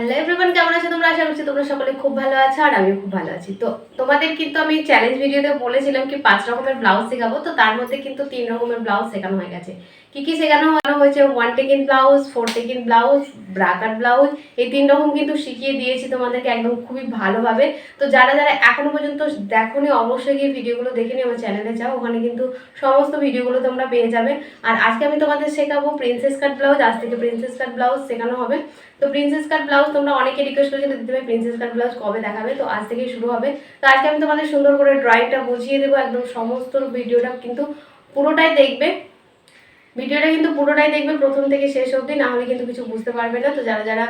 Hello everyone কেমন আছো তোমরা? আশা করছি তোমরা সকলে খুব ভালো আছো আর আমিও খুব ভালো আছি। তো তোমাদের কিন্তু আমি চ্যালেঞ্জ ভিডিওতে বলেছিলাম কি পাঁচ রকমের ব্লাউজ শেখাবো, তো তার মধ্যে কিন্তু তিন রকমের ব্লাউজ শেখানো হয়ে গেছে। কি কি শেখানো হয়েছে? ওয়ান টেকিন ব্লাউজ ফোর টেকিন ব্লাউজ ব্রাকার ব্লাউজ এই তিন রকম কিন্তু শিখিয়ে দিয়েছি তোমাদেরকে একদম খুবই ভালোভাবে। তো যারা যারা এখনও পর্যন্ত দেখোনি, অবশ্যই গিয়ে ভিডিওগুলো দেখে নিও, আমার চ্যানেলে যাও, ওখানে কিন্তু সমস্ত ভিডিওগুলো তোমরা পেয়ে যাবে। আর আজকে আমি তোমাদের শেখাবো প্রিন্সেস কাট ব্লাউজ আজ থেকে প্রিন্সেস কাট ব্লাউজ শেখানো হবে। তো প্রিন্সেস কাট ব্লাউজ তোমরা অনেকে রিকোয়েস্ট করেছিলে দিদি ভাই প্রিন্সেস কাট ব্লাউজ কবে দেখাবে? তো আজ থেকেই শুরু হবে। তো আজকে আমি তোমাদের সুন্দর করে ড্রয়িংটা বুঝিয়ে দেবো, একদম সমস্ত ভিডিওটা কিন্তু পুরোটাই দেখবে। ভিডিওটা কিন্তু পুরোটাই দেখবে প্রথম থেকে শেষ অবধি, না হলে কিন্তু কিছু বুঝতে পারবে না। তো যারা যারা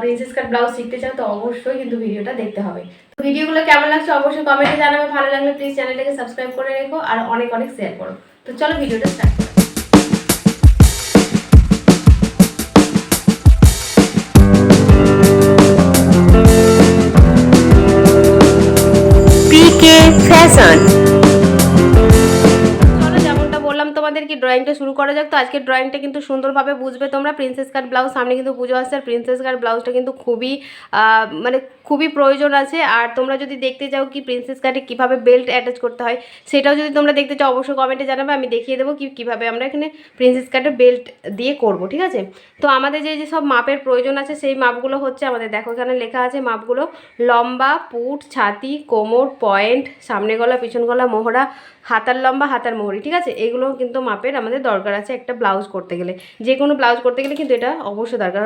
প্রিন্সেস কাট ব্লাউজ শিখতে চান তো অবশ্যই কিন্তু ভিডিওটা দেখতে হবে। তো ভিডিওগুলো কেমন লাগছে অবশ্যই কমেন্টে জানাবে। ভালো লাগলে প্লিজ চ্যানেলটাকে সাবস্ক্রাইব করে রেখো আর অনেক অনেক শেয়ার করো। তো চলো ভিডিওটা স্টার্ট ড্রয়িংটা শুরু করা যাক। তো আজকে ড্রয়িংটা কিন্তু সুন্দরভাবে বুঝবে তোমরা। প্রিন্সেস কাট ব্লাউজ সামনে কিন্তু পুজো আসছে। আর প্রিন্সেস কাট ব্লাউজটা কিন্তু খুবই মানে খুবই প্রয়োজন আছে। আর তোমরা যদি দেখতে চাও কি প্রিন্সেস কাটে কীভাবে বেল্ট অ্যাটাচ করতে হয়, সেটাও যদি তোমরা দেখতে চাও, অবশ্যই কমেন্টে জানাবে। আমি দেখিয়ে দেবো কি, কীভাবে আমরা এখানে প্রিন্সেস কাটের বেল্ট দিয়ে করব, ঠিক আছে? তো আমাদের যে যে সব মাপের প্রয়োজন আছে, সেই মাপগুলো হচ্ছে আমাদের, দেখো এখানে লেখা আছে মাপগুলো। লম্বা, পুট, ছাতি, কোমর পয়েন্ট সামনে গলা, পিছন গলা, মোহরা, হাতার লম্বা, হাতার মোহরি, ঠিক আছে? এগুলো কিন্তু মাপের আমাদের দরকার আছে একটা ব্লাউজ করতে গেলে। যে কোনো ব্লাউজ করতে গেলে কিন্তু এটা অবশ্যই দরকার।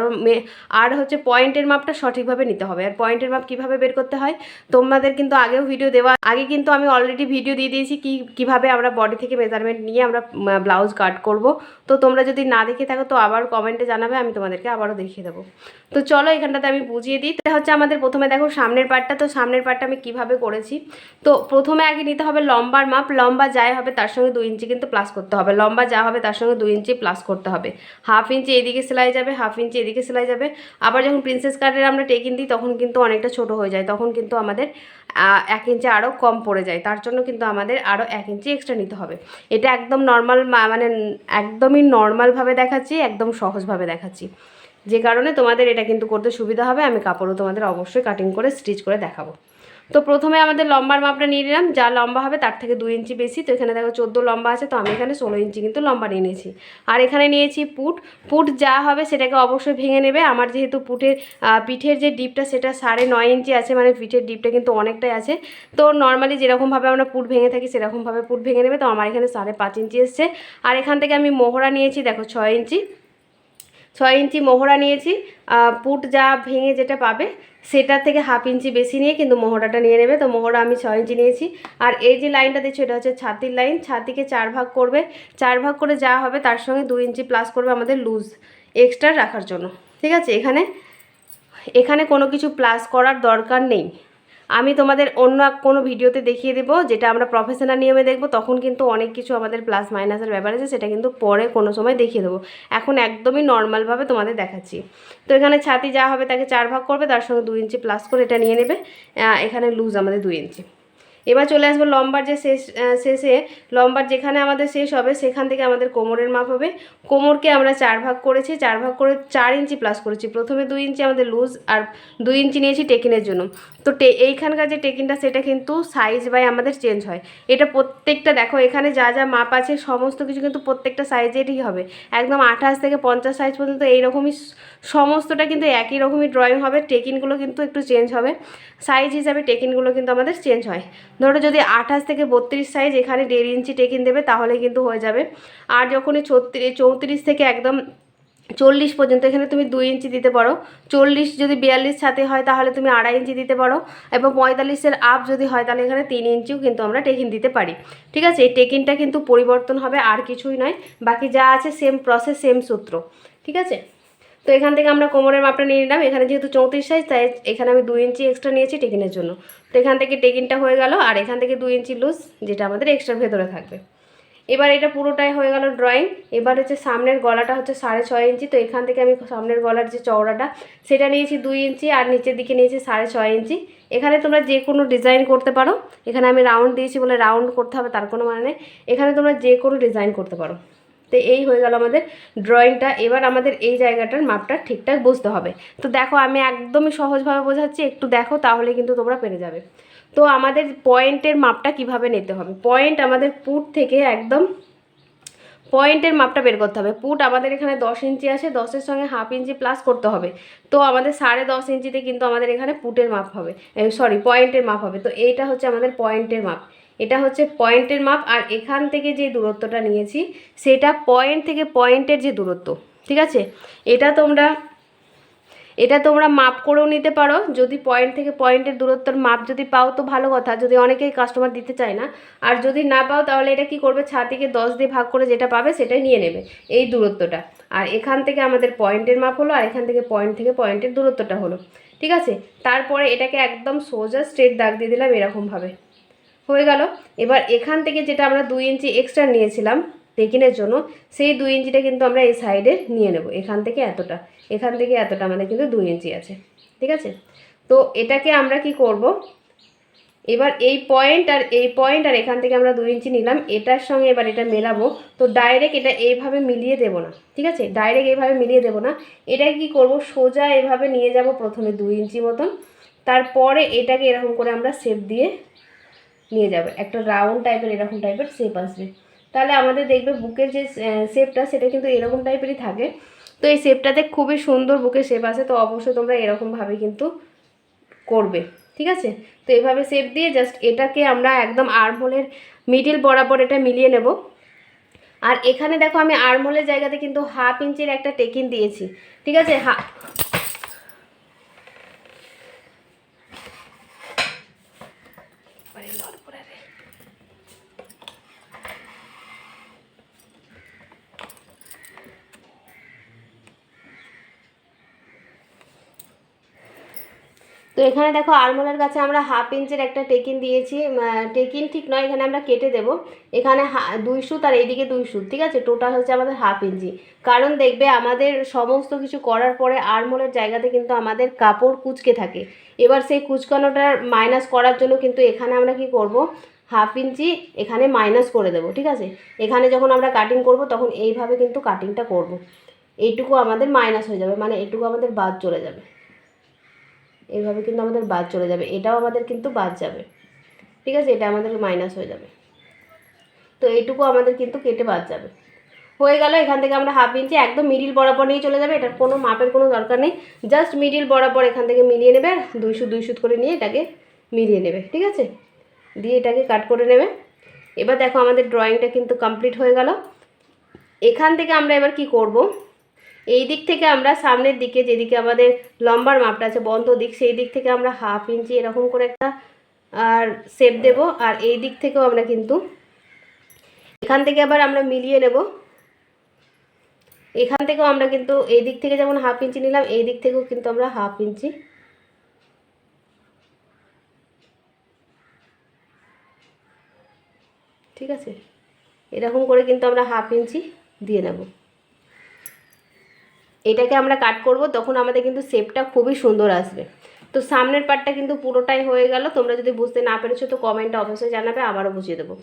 আর হচ্ছে পয়েন্টের মাপটা সঠিকভাবে নিতে হবে। আর পয়েন্টের মাপ কীভাবে বের করতে হয়, তোমাদের কিন্তু আগেও ভিডিও দেওয়া আগে কিন্তু আমি অলরেডি ভিডিও দিয়ে দিয়েছি কি কীভাবে আমরা বডি থেকে মেজারমেন্ট নিয়ে আমরা ব্লাউজ কাট করব। তো তোমরা যদি না দেখে থাকো, তো আবার কমেন্টে জানাবে, আমি তোমাদেরকে আবারও দেখিয়ে দেবো। তো চলো এখানটাতে আমি বুঝিয়ে দিই। এটা হচ্ছে আমাদের প্রথমে দেখো সামনের পার্টটা তো সামনের পার্টটা আমি কীভাবে করেছি? তো প্রথমে আগে নিতে হবে লম্বার মাপ। লম্বা যাই হবে তার সঙ্গে দুই ইঞ্চি কিন্তু প্লাস করতে হবে। লম্বা যা হবে তার সঙ্গে দুই ইঞ্চি প্লাস করতে হবে। হাফ ইঞ্চি এদিকে সেলাই যাবে, হাফ ইঞ্চি এদিকে সেলাই যাবে। আবার যখন প্রিন্সেস কাটের আমরা টেকিন দিই, তখন কিন্তু অনেকটা ছোট হয়ে যায়। তখন কিন্তু আমাদের এক ইঞ্চি আরও কম পড়ে যায়। তার জন্য কিন্তু আমাদের আরও এক ইঞ্চি এক্সট্রা নিতে হবে। এটা একদম নর্মাল মানে একদমই নর্মালভাবে দেখাচ্ছি, একদম সহজভাবে দেখাচ্ছি। যে কারণে তোমাদের এটা কিন্তু করতে সুবিধা হবে। আমি কাপড়ও তোমাদের অবশ্যই কাটিং করে স্টিচ করে দেখাবো। তো প্রথমে আমাদের লম্বার মাপটা নিয়ে নিলাম, যা লম্বা হবে তার থেকে দুই ইঞ্চি বেশি। তো এখানে দেখো চোদ্দ লম্বা আছে, তো আমি এখানে ষোলো ইঞ্চি কিন্তু লম্বা নিয়ে নিয়েছি। আর এখানে নিয়েছি পুট। পুট যা হবে সেটাকে অবশ্যই ভেঙে নেবে। আমার যেহেতু পুটের পিঠের যে ডিপটা সেটা সাড়ে নয় ইঞ্চি আছে মানে পিঠের ডিপটা কিন্তু অনেকটাই আছে। তো নর্মালি যেরকমভাবে আমরা পুট ভেঙে থাকি সেরকমভাবে পুট ভেঙে নেবে। তো আমার এখানে সাড়ে পাঁচ ইঞ্চি এসছে। আর এখান থেকে আমি মোহরা নিয়েছি, দেখো ছয় ইঞ্চি। ছয় ইঞ্চি মোহরা নিয়েছি। পুট যা ভেঙে যেটা পাবে, সেটা থেকে হাফ ইঞ্চি বেশি নিয়ে কিন্তু মোহরাটা নিয়ে নেবে। তো মোহরা আমি ছয় ইঞ্চি নিয়েছি। আর এই যে লাইনটা দিচ্ছি এটা হচ্ছে ছাতির লাইন। ছাতিকে চার ভাগ করবে। চার ভাগ করে যা হবে, তার সঙ্গে দুই ইঞ্চি প্লাস করবে আমাদের লুজ এক্সট্রা রাখার জন্য। ঠিক আছে? এখানে এখানে কোনো কিছু প্লাস করার দরকার নেই। আমি তোমাদের অন্য কোনো ভিডিওতে দেখিয়ে দেবো, যেটা আমরা প্রফেশনাল নিয়মে দেখব, তখন কিন্তু অনেক কিছু আমাদের প্লাস মাইনাসের ব্যাপার আছে, সেটা কিন্তু পরে কোনো সময় দেখিয়ে দেবো। এখন একদমই নর্মালভাবে তোমাদের দেখাচ্ছি। তো এখানে ছাতি যা হবে তাকে চার ভাগ করবে, তার সঙ্গে দু ইঞ্চি প্লাস করে এটা নিয়ে নেবে। এখানে লুজ আমাদের দু ইঞ্চি। এবার চলে আসব লম্বার যে শেষ শেষে। লম্বার যেখানে আমাদের শেষ হবে, সেখান থেকে আমাদের কোমরের মাপ হবে। কোমরকে আমরা চার ভাগ করেছি, চার ভাগ করে চার ইঞ্চি প্লাস করেছি। প্রথমে দুই ইঞ্চি আমাদের লুজ আর দুই ইঞ্চি নিয়েছি টেকিনের জন্য। তো এইখানকার যে টেকিনটা সেটা কিন্তু সাইজ বাই আমাদের চেঞ্জ হয়। এটা প্রত্যেকটা দেখো, এখানে যা যা মাপ আছে, সমস্ত কিছু কিন্তু প্রত্যেকটা সাইজেরই হবে। একদম আঠাশ থেকে পঞ্চাশ সাইজ পর্যন্ত এইরকমই সমস্তটা কিন্তু একই রকমই ড্রয়িং হবে। টেকিনগুলো কিন্তু একটু চেঞ্জ হবে। সাইজ হিসাবে টেকিনগুলো কিন্তু আমাদের চেঞ্জ হয়। ধরো যদি আঠাশ থেকে বত্রিশ সাইজ এখানে দেড় ইঞ্চি টেকিন দেবে, তাহলে কিন্তু হয়ে যাবে। আর যখনই ছত্রিশ চৌত্রিশ থেকে একদম চল্লিশ পর্যন্ত এখানে তুমি দুই ইঞ্চি দিতে পারো। চল্লিশ যদি বিয়াল্লিশ সাথে হয়, তাহলে তুমি আড়াই ইঞ্চি দিতে পারো। এবং পঁয়তাল্লিশের আপ যদি হয়, তাহলে এখানে তিন ইঞ্চিও কিন্তু আমরা টেকিন দিতে পারি। ঠিক আছে? এই টেকিনটা কিন্তু পরিবর্তন হবে, আর কিছুই নয়। বাকি যা আছে সেম প্রসেস সেম সূত্র। ঠিক আছে? তো এখান থেকে আমরা কোমরের মাপটা নিয়ে নিলাম। এখানে যেহেতু চৌত্রিশ সাইজ তাই এখানে আমি দুই ইঞ্চি এক্সট্রা নিয়েছি টেকিনের জন্য। তো এখান থেকে টেকিনটা হয়ে গেল, আর এখান থেকে দুই ইঞ্চি লুজ যেটা আমাদের এক্সট্রার ভেতরে থাকবে। এবার এটা পুরোটাই হয়ে গেল ড্রয়িং এবার হচ্ছে সামনের গলাটা হচ্ছে সাড়ে ছয় ইঞ্চি। তো এখান থেকে আমি সামনের গলার যে চওড়াটা, সেটা নিয়েছি দুই ইঞ্চি, আর নিচের দিকে নিয়েছি সাড়ে ছয় ইঞ্চি। এখানে তোমরা যে কোনো ডিজাইন করতে পারো। এখানে আমি রাউন্ড দিয়েছি বলে রাউন্ড করতে হবে, তার কোনো মানে নেই। এখানে তোমরা যে কোনো ডিজাইন করতে পারো। তো এই হয়ে গেল আমাদের ড্রয়িংটা এবার আমাদের এই জায়গাটার মাপটা ঠিকঠাক বুঝতে হবে। তো দেখো, আমি একদমই সহজভাবে বোঝাচ্ছি। একটু দেখো, তাহলে কিন্তু তোমরা পেরে যাবে। তো আমাদের পয়েন্টের মাপটা কীভাবে নিতে হবে? পয়েন্ট আমাদের পুট থেকে একদম পয়েন্টের মাপটা বের করতে হবে। পুট আমাদের এখানে দশ ইঞ্চি আছে দশের সঙ্গে হাফ ইঞ্চি প্লাস করতে হবে। তো আমাদের সাড়ে দশ ইঞ্চিতে কিন্তু আমাদের এখানে পুটের মাপ হবে। সরি পয়েন্টের মাপ হবে। তো এইটা হচ্ছে আমাদের পয়েন্টের মাপ। এটা হচ্ছে পয়েন্টের মাপ আর এখান থেকে যে দূরত্বটা নিয়েছি, সেটা পয়েন্ট থেকে পয়েন্টের যে দূরত্ব, ঠিক আছে? এটা তোমরা এটা তোমরা মাপ করেও নিতে পারো। যদি পয়েন্ট থেকে পয়েন্টের দূরত্বের মাপ যদি পাও তো ভালো কথা, যদি অনেকেই কাস্টমার দিতে চায় না। আর যদি না পাও তাহলে এটা কি করবে? ছাতিকে দশ দিয়ে ভাগ করে যেটা পাবে সেটাই নিয়ে নেবে এই দূরত্বটা। আর এখান থেকে আমাদের পয়েন্টের মাপ হলো আর এখান থেকে পয়েন্ট থেকে পয়েন্টের দূরত্বটা হলো, ঠিক আছে? তারপরে এটাকে একদম সোজা স্ট্রেট দাগ দিয়ে দিলাম এরকমভাবে। হয়ে গেল। এবার এখান থেকে যেটা আমরা দুই ইঞ্চি এক্সট্রা নিয়েছিলাম টেকিনের জন্য, সেই দুই ইঞ্চিটা কিন্তু আমরা এই সাইডে নিয়ে নেব। এখান থেকে এতটা, এখান থেকে এতটা আমাদের কিন্তু দুই ইঞ্চি আছে। ঠিক আছে? তো এটাকে আমরা কি করব? এবার এই পয়েন্ট আর, এই পয়েন্ট আর এখান থেকে আমরা দুই ইঞ্চি নিলাম। এটার সঙ্গে এবার এটা মেলাবো। তো ডাইরেক্ট এটা এইভাবে মিলিয়ে দেব না। ঠিক আছে? ডাইরেক্ট এইভাবে মিলিয়ে দেব না। এটাকে কি করব? সোজা এভাবে নিয়ে যাব প্রথমে দুই ইঞ্চি মতন। তারপরে এটাকে এরকম করে আমরা শেপ দিয়ে নিয়ে যাবে। একটা রাউন্ড টাইপের এরকম টাইপের শেপ আসবে। তাহলে আমাদের দেখবে বুকের যে শেপটা সেটা কিন্তু এরকম টাইপেরই থাকে। তো এই শেপটাতে খুবই সুন্দর বুকের শেপ আসে, তো অবশ্যই তোমরা এরকমভাবে কিন্তু করবে, ঠিক আছে? তো এইভাবে শেপ দিয়ে জাস্ট এটাকে আমরা একদম আর্মহোলের মিডিল বরাবর এটা মিলিয়ে নেব। আর এখানে দেখো আমি আর্মহোলের জায়গাতে কিন্তু হাফ ইঞ্চির একটা টেকিন দিয়েছি, ঠিক আছে? হা তো এখানে দেখো আলমোলার কাছে আমরা হাফ ইঞ্চের একটা টেকিন দিয়েছি টেকিন ঠিক নয়, এখানে আমরা কেটে দেব। এখানে দুই সুত আর এইদিকে দুই সুত, ঠিক আছে? টোটাল হচ্ছে আমাদের হাফ ইঞ্চি। কারণ দেখবে আমাদের সমস্ত কিছু করার পরে আরমোলের জায়গাতে কিন্তু আমাদের কাপড় কুচকে থাকে। এবার সেই কুচকানোটার মাইনাস করার জন্য কিন্তু এখানে আমরা কি করব? হাফ ইঞ্চি এখানে মাইনাস করে দেবো, ঠিক আছে? এখানে যখন আমরা কাটিং করব, তখন এইভাবে কিন্তু কাটিংটা করব। এইটুকু আমাদের মাইনাস হয়ে যাবে মানে এটুকু আমাদের বাদ চলে যাবে। এইভাবে কিন্তু আমাদের বাদ চলে যাবে, এটাও আমাদের কিন্তু বাদ যাবে। ঠিক আছে? এটা আমাদের মাইনাস হয়ে যাবে। তো এইটুকু আমাদের কিন্তু কেটে বাদ যাবে। হয়ে গেল, এখান থেকে আমরা হাফ ইঞ্চি একদম মিডিল বরাবর নিয়ে চলে যাবে। এটার কোনো মাপের কোনো দরকার নেই। জাস্ট মিডিল বরাবর এখান থেকে মিলিয়ে নেবে আর দুই সুত দুই সুত করে নিয়ে এটাকে মিলিয়ে নেবে। ঠিক আছে? দিয়ে এটাকে কাট করে নেবে। এবার দেখো আমাদের ড্রয়িংটা কিন্তু কমপ্লিট হয়ে গেল। এখান থেকে আমরা এবার কি করব? এই দিক থেকে আমরা সামনের দিকে, যেদিকে আমাদের লম্বার মাপটা আছে, বন্ধ দিক, সেই দিক থেকে আমরা হাফ ইঞ্চি এরকম করে একটা, আর শেপ দেব। আর এই দিক থেকেও আমরা কিন্তু, এখান থেকে আবার আমরা মিলিয়ে নেব। এখান থেকেও আমরা কিন্তু, এই দিক থেকে যেমন হাফ ইঞ্চি নিলাম, এই দিক থেকেও কিন্তু আমরা হাফ ইঞ্চি। ঠিক আছে? এরকম করে কিন্তু আমরা হাফ ইঞ্চি দিয়ে নেব। এটাকে আমরা কাট করব, তখন আমাদের কিন্তু শেপটা খুবই সুন্দর আসবে। তো সামনের পার্টটা কিন্তু পুরোটাই হয়ে গেল, তোমরা যদি বুঝতে না পেরেছ তো কমেন্টে অবশ্যই জানাবে, আবারও বুঝিয়ে দেবো।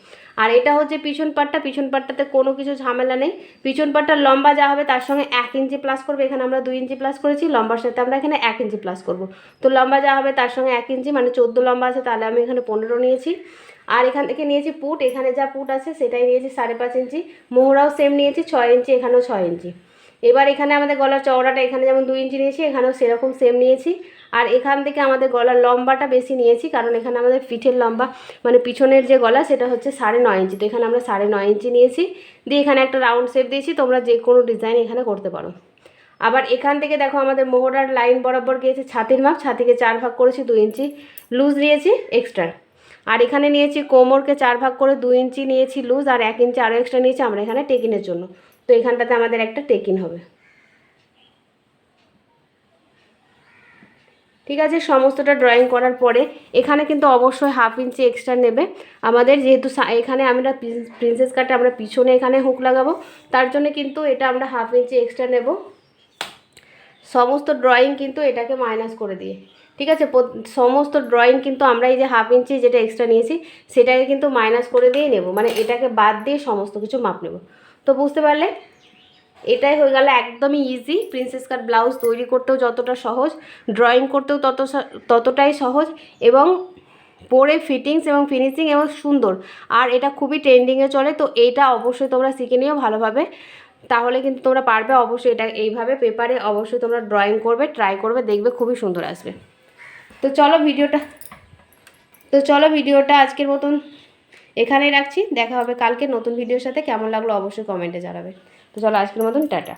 আর এটা হচ্ছে পিছন পার্টটা পিছন পার্টটাতে কোনো কিছু ঝামেলা নেই। পিছন পার্টটা লম্বা যা হবে তার সঙ্গে এক ইঞ্চি প্লাস করবে, এখানে আমরা দুই ইঞ্চি প্লাস করেছি, লম্বার সাথে আমরা এখানে এক ইঞ্চি প্লাস করব। তো লম্বা যা হবে তার সঙ্গে এক ইঞ্চি মানে চোদ্দ লম্বা আছে, তাহলে আমি এখানে পনেরো নিয়েছি। আর এখান থেকে নিয়েছি পুট, এখানে যা পুট আছে সেটাই নিয়েছি সাড়ে পাঁচ ইঞ্চি মোহরাও সেম নিয়েছি, ছয় ইঞ্চি এখানেও ছয় ইঞ্চি এবার এখানে আমাদের গলার চওড়াটা এখানে যেমন দুই ইঞ্চি নিয়েছি, এখানেও সেরকম সেম নিয়েছি। আর এখান থেকে আমাদের গলার লম্বাটা বেশি নিয়েছি, কারণ এখানে আমাদের পিঠের লম্বা মানে পিছনের যে গলা সেটা হচ্ছে সাড়ে নয় ইঞ্চি। তো এখানে আমরা সাড়ে নয় ইঞ্চি নিয়েছি। দিয়ে এখানে একটা রাউন্ড শেপ দিয়েছি, তোমরা যে কোনো ডিজাইন এখানে করতে পারো। আবার এখান থেকে দেখো আমাদের মোহরার লাইন বরাবর গিয়েছে ছাতির মাপ, ছাতিকে চার ভাগ করেছি দুই ইঞ্চি। লুজ নিয়েছি এক্সট্রা আর এখানে নিয়েছি কোমরকে চার ভাগ করে দুই ইঞ্চি নিয়েছি লুজ আর এক ইঞ্চি আরও এক্সট্রা নিয়েছি আমরা এখানে টেকিনের জন্য। তো এখানটাতে আমাদের একটা টেকিন হবে। ঠিক আছে, সমস্তটা ড্রয়িং করার পরে এখানে কিন্তু অবশ্যই হাফ ইঞ্চি এক্সট্রা নেবে। আমাদের যেহেতু এখানে আমরা প্রিন্সেস কাটে, আমরা পিছনে এখানে হুক লাগাবো। তার জন্য কিন্তু এটা আমরা হাফ ইঞ্চি এক্সট্রা নেব। সমস্ত ড্রয়িং কিন্তু এটাকে মাইনাস করে দিয়ে। ঠিক আছে সমস্ত ড্রয়িং কিন্তু আমরা এই যে হাফ ইঞ্চি যেটা এক্সট্রা নিয়েছি, সেটাকে কিন্তু মাইনাস করে দিয়েই নেব। মানে এটাকে বাদ দিয়ে সমস্ত কিছু মাপ নেব। তো বুঝতে পারলে? এটাই হয়ে গেল একদমই ইজি প্রিন্সেস কাট ব্লাউজ তৈরি করতেও যতটা সহজ ড্রয়িং করতেও তত ততটাই সহজ এবং পরে ফিটিংস এবং ফিনিশিং এবং সুন্দর। আর এটা খুবই ট্রেন্ডিংয়ে চলে, তো এটা অবশ্যই তোমরা শিখে নিও ভালোভাবে। তাহলে কিন্তু তোমরা পারবে অবশ্যই এটা এইভাবে পেপারে অবশ্যই তোমরা ড্রয়িং করবে ট্রাই করবে, দেখবে খুবই সুন্দর আসবে। তো চলো ভিডিওটা তো চলো ভিডিওটা আজকের মতন এখানেই রাখছি। দেখা হবে কালকে নতুন ভিডিওর সাথে। কেমন লাগল অবশ্যই কমেন্টে জানাবে। তো চলো আজকের মতন, টাটা।